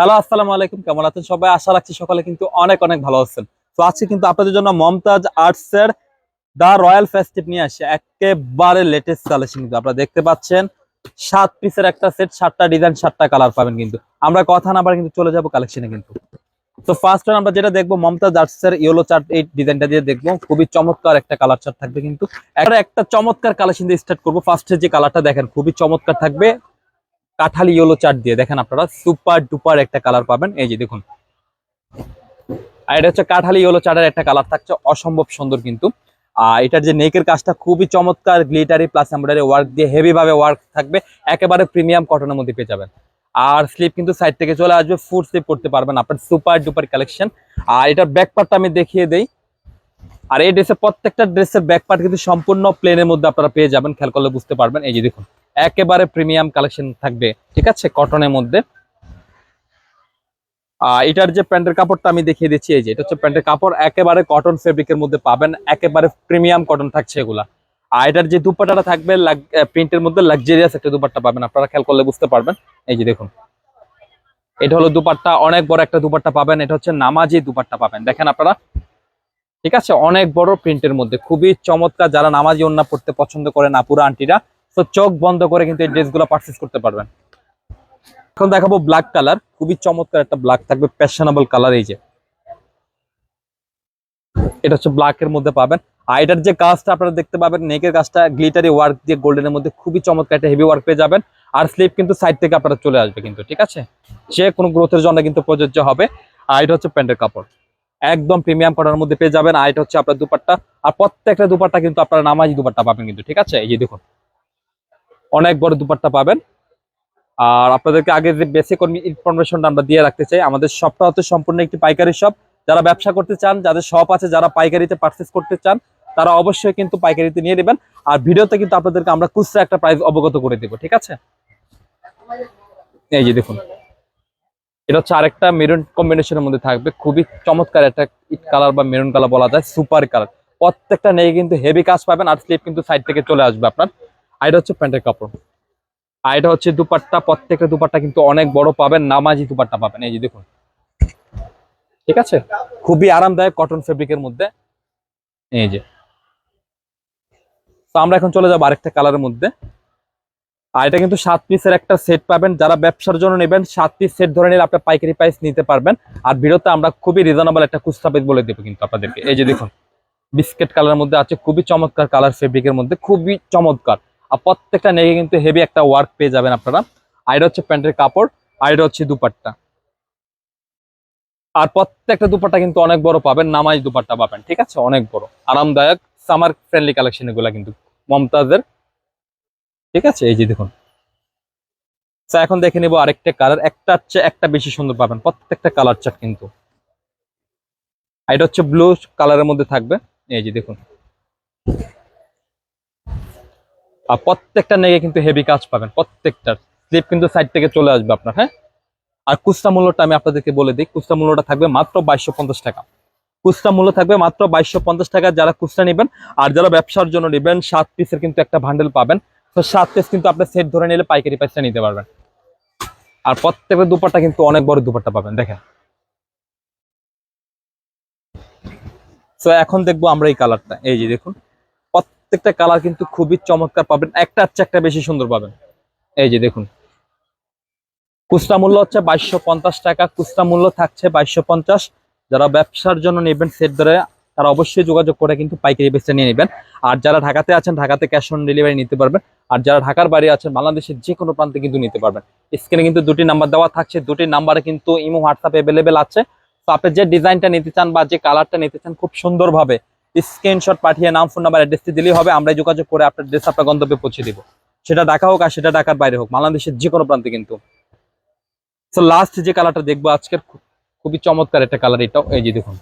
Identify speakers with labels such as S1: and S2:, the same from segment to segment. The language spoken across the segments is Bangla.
S1: হ্যালো, আসসালামু আলাইকুম। কেমন আছেন সবাই? আশা রাখছি সকালে কিন্তু অনেক অনেক ভালো আছেন। তো আজকে কিন্তু আপনাদের জন্য মমতাজ আর্টস এর দা রয়্যাল ফেস্টিভ নিয়ে আসছে। একেবারে লেটেস্ট কালেকশন কিন্তু। আপনারা দেখতে পাচ্ছেন, সাত পিসের একটা সেট সাতটা ডিজাইন সাতটা কালার পাবেন কিন্তু। আমরা কথা না পারে কিন্তু চলে যাব কালেকশনে কিন্তু। তো ফার্স্ট আমরা যেটা দেখব, মমতাজ আর্টস এর ইয়েলো চার্ট এই ডিজাইনটা দিয়ে দেখব। খুবই চমৎকার একটা কালার চার্ট থাকবে কিন্তু। একটা চমৎকার কালেকশন দিয়ে স্টার্ট করব। ফার্স্টে যে কালারটা দেখেন, খুবই চমৎকার থাকবে। কাঠালি ইয়েলো চার্ট দিয়ে দেখেন আপনারা সুপার ডুপার একটা কালার পাবেন। এই যে দেখুন। আর এটা হচ্ছে কাঠালি ইয়েলো চার্টের একটা কালার থাকছে, অসম্ভব সুন্দর কিন্তু। আর এটার যে নেকের কাজটা খুবই চমৎকার গ্লিটারি প্লাস এমব্রয়ডারি ওয়ার্ক দিয়ে হেভি ভাবে ওয়ার্ক থাকবে, একেবারে প্রিমিয়াম কটনের মধ্যে পেয়ে যাবেন। আর স্লিপ কিন্তু সাইড থেকে চলে আসবে ফুড স্লিপ করতে পারবেন আপনার সুপার ডুপার কালেকশন আর এটার ব্যাক পার্টটা আমি দেখিয়ে দেই। আর এই ড্রেসের প্রত্যেকটা ড্রেসের ব্যাক পার্ট কিন্তু সম্পূর্ণ প্লেনের মধ্যে আপনারা পেয়ে যাবেন। খেয়াল করলে বুঝতে পারবেন। এই যে দেখুন, একেবারে প্রিমিয়াম কালেকশন থাকবে, ঠিক আছে? কটনের মধ্যে। এটার যে প্যান্টের কাপড়টা আমি দেখিয়ে দিচ্ছি, এই যে এটা হচ্ছে প্যান্টের কাপড়। একেবারে কটন ফেব্রিকের মধ্যে পাবেন। একেবারে প্রিমিয়াম কটন থাকছে এগুলা। আর এটার যে দুপাট্টাটা থাকবে প্রিন্টের মধ্যে লাক্সারিয়াস একটা দুপাট্টা পাবেন। আপনারা খেয়াল করলে বুঝতে পারবেন। এই যে দেখুন, এটা হলো দুপাট্টা। অনেক বড় একটা দুপাট্টা পাবেন। এটা হচ্ছে নামাজি দুপাট্টা পাবেন। দেখেন আপনারা ঠিক আছে? অনেক বড় প্রিন্টের মধ্যে। খুবই চমৎকার যারা নামাজি ওন্না পড়তে পছন্দ করেন আপুরা, আন্টিরা তো চোখ বন্ধ করে কিন্তু এই ড্রেসগুলো পারচেস করতে পারবেন। এখন দেখাবো ব্ল্যাক কালার খুবই চমৎকার একটা ব্ল্যাক থাকবে ফ্যাশনেবল কালার এই যে। এটা হচ্ছে ব্ল্যাক এর মধ্যে পাবেন। আর এটার যে কাজটা আপনারা দেখতে পাবেন নেকের কাজটা গ্লিটারি ওয়ার্ক দিয়ে গোল্ডেনের মধ্যে খুবই চমৎকার একটা হেভি ওয়ার্ক পেয়ে যাবেন। আর স্লিপ কিন্তু সাইড থেকে আপনারা চলে আসবে কিন্তু, ঠিক আছে? যে কোনো গ্রোথের জন্য কিন্তু প্রযোজ্য হবে। আর এটা হচ্ছে প্যান্টের কাপড়। একদম প্রিমিয়াম করার মধ্যে পেয়ে যাবেন। আর এটা হচ্ছে আপনার দুপাট্টা। আর প্রত্যেকটা দুপাট্টা কিন্তু আপনারা নামাজি দুপাট্টা পাবেন কিন্তু, ঠিক আছে? এই যে দেখুন, অনেক বড় দুপাট্টা পাবেন। আর আপনাদেরকে আগে যে বেসিক ইনফরমেশনটা আমরা দিয়ে রাখতে চাই। আমাদের শপটা হচ্ছে সম্পূর্ণ একটি পাইকারি শপ যারা ব্যবসা করতে চান, যাদের শপ আছে, যারা পাইকারিতে পারচেস করতে চান, তারা অবশ্যই কিন্তু পাইকারিতে নিয়ে নেবেন। আর ভিডিওতে কিন্তু আপনাদেরকে আমরা খুচরা একটা প্রাইস অবগত করে দেবো, ঠিক আছে? এই যে দেখুন এটা হচ্ছে আরেকটা মেরুন কম্বিনেশনের মধ্যে থাকবে। খুবই চমৎকার একটা ইট কালার বা মেরুন কালার বলা যায় সুপার কালার প্রত্যেকটা নেই কিন্তু হেভি কাজ পাবেন আর স্লিপ কিন্তু সাইড থেকে চলে আসবে আপনার। আর হচ্ছে প্যান্টের কাপড়। আর এটা হচ্ছে দুপাট্টা, প্রত্যেকটা দুপাট্টা কিন্তু অনেক বড় পাবেন, নামাজি দুপাট্টা পাবেন। এই যে দেখুন। ঠিক আছে? খুবই আরামদায়ক কটন ফেব্রিকের মধ্যে। এই যে। তো আমরা এখন চলে যাব আরেকটা কালারের মধ্যে। আর এটা কিন্তু সাত পিসের একটা সেট পাবেন। যারা ব্যবসার জন্য নেবেন, সাত পিস সেট ধরে নিলে আপনার পাইকারি প্রাইস নিতে পারবেন। আর ভিডিওতে আমরা খুবই রিজনেবল একটা খুচরা বলে দেবো কিন্তু আপনাদেরকে। এই যে দেখুন বিস্কেট কালারের মধ্যে আছে, খুবই চমৎকার কালার ফেব্রিকের মধ্যে, খুবই চমৎকার। আর প্রত্যেকটা নেগে কিন্তু হেভি একটা ওয়ার্ক পেয়ে যাবেন আপনারা। আর এটা হচ্ছে প্যান্টের কাপড়, আর এটা হচ্ছে দুপাট্টা। আর প্রত্যেকটা দুপাট্টা কিন্তু অনেক বড় পাবেন, নামাজ দুপাট্টা পাবেন, ঠিক আছে? অনেক বড়। আরামদায়ক সামার ফ্রেন্ডলি কালেকশন এগুলা কিন্তু মমতাজের ঠিক আছে? এই যে দেখুন। তো এখন দেখে নিব আরেকটা কালার একটা হচ্ছে, একটা বেশি সুন্দর পাবেন। প্রত্যেকটা কালার চার্ট কিন্তু। এটা হচ্ছে ব্লু কালারের মধ্যে থাকবে। এই যে দেখুন। আর প্রত্যেকটা নেগে কিন্তু হেভি কাজ পাবেন, প্রত্যেকটার। স্লিপ কিন্তু সাইড থেকে চলে আসবে আপনার হ্যাঁ? আর কুস্তা মূল্যটা আমি আপনাদেরকে বলে দিই। কুস্তা মূল্যটা থাকবে মাত্র বাইশশো পঞ্চাশ টাকা। কুস্তা মূল্য থাকবে মাত্র বাইশশো পঞ্চাশ টাকা যারা কুস্তা নেবেন, আর যারা ব্যবসার জন্য নেবেন, সাত পিসের কিন্তু একটা ভান্ডেল পাবেন। তো সাত পিস কিন্তু আপনি সেট ধরে নিলে পাইকারি প্রাইসটা নিতে পারবেন। আর প্রত্যেকের দুপাট্টা কিন্তু অনেক বড় দুপাট্টা পাবেন, দেখেন। তো এখন দেখব আমরা এই কালারটা এই যে দেখুন, প্রত্যেকটা কালার কিন্তু খুবই চমৎকার পাবেন। একটা হচ্ছে একটা বেশি সুন্দর পাবেন। এই যে দেখুন, খুচরা মূল্য হচ্ছে বাইশশো টাকা, খুচরা মূল্য থাকছে বাইশশো যারা ব্যবসার জন্য নেবেন সেট ধরে তারা অবশ্যই যোগাযোগ করে কিন্তু পাইকারি বেচে নিয়ে নেবেন। আর যারা ঢাকাতে আছেন, ঢাকাতে ক্যাশ অন ডেলিভারি নিতে পারবেন। আর যারা ঢাকার বাইরে আছেন, বাংলাদেশের যে কোনো প্রান্তে কিন্তু নিতে পারবেন। স্ক্রিনে কিন্তু দুটি নাম্বার দেওয়া থাকছে। দুটি নাম্বারে কিন্তু ইমো হোয়াটসঅ্যাপ অ্যাভেলেবেল আছে। তো আপনি যে ডিজাইনটা নিতে চান বা যে কালারটা নিতে চান, খুব সুন্দরভাবে স্ক্রিনশট পাঠিয়ে নাম ফোন নাম্বার অ্যাড্রেসটি দিলেই হবে। আমরা যোগাযোগ করে আপনার ড্রেস আপনার গন্তব্যে পৌঁছে দিব। সেটা ঢাকা হোক আর সেটা ঢাকার বাইরে হোক, বাংলাদেশের যে কোনো প্রান্তে কিন্তু। তো লাস্ট যে কালারটা দেখব আজকের খুবই চমৎকার একটা কালার এটাও। এই যে দেখুন।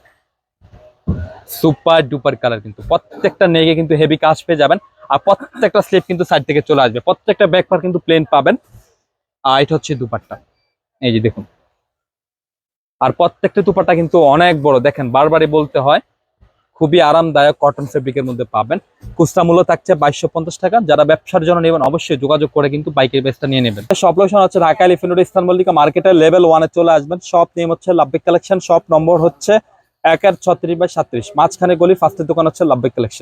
S1: সুপার ডুপার কালার কিন্তু। প্রত্যেকটা নেগে কিন্তু হেভি কাজ পেয়ে যাবেন আর প্রত্যেকটা স্লিপ কিন্তু সাইড থেকে চলে আসবে। প্রত্যেকটা ব্যাক পার কিন্তু প্লেন পাবেন। আর এটা হচ্ছে দুপারটা এই যে দেখুন। আর প্রত্যেকটা দুপারটা কিন্তু অনেক বড়। দেখেন, বারবারই বলতে হয়, খুবই আরামদায়ক কটন ফেব্রিকের মধ্যে পাবেন। খুচরা মূল্য থাকছে বাইশশো পঞ্চাশ টাকা। যারা ব্যবসার জন্য নেবেন, অবশ্যই যোগাযোগ করে কিন্তু বাইকের বেসটা নিয়ে নেবেন। সব লোকশন হচ্ছে ঢাকা এলিফেন্ট ইস্তানবল্লিকা মার্কেটের লেভেল ওয়ানে চলে আসবেন। সব নেম হচ্ছে লাভবিক কালেকশন সব নম্বর হচ্ছে এক আর ছত্রিশ বাই সাত্রিশ। মাঝখানে গলি ফার্স্টের দোকান হচ্ছে লাভবেক কালেকশন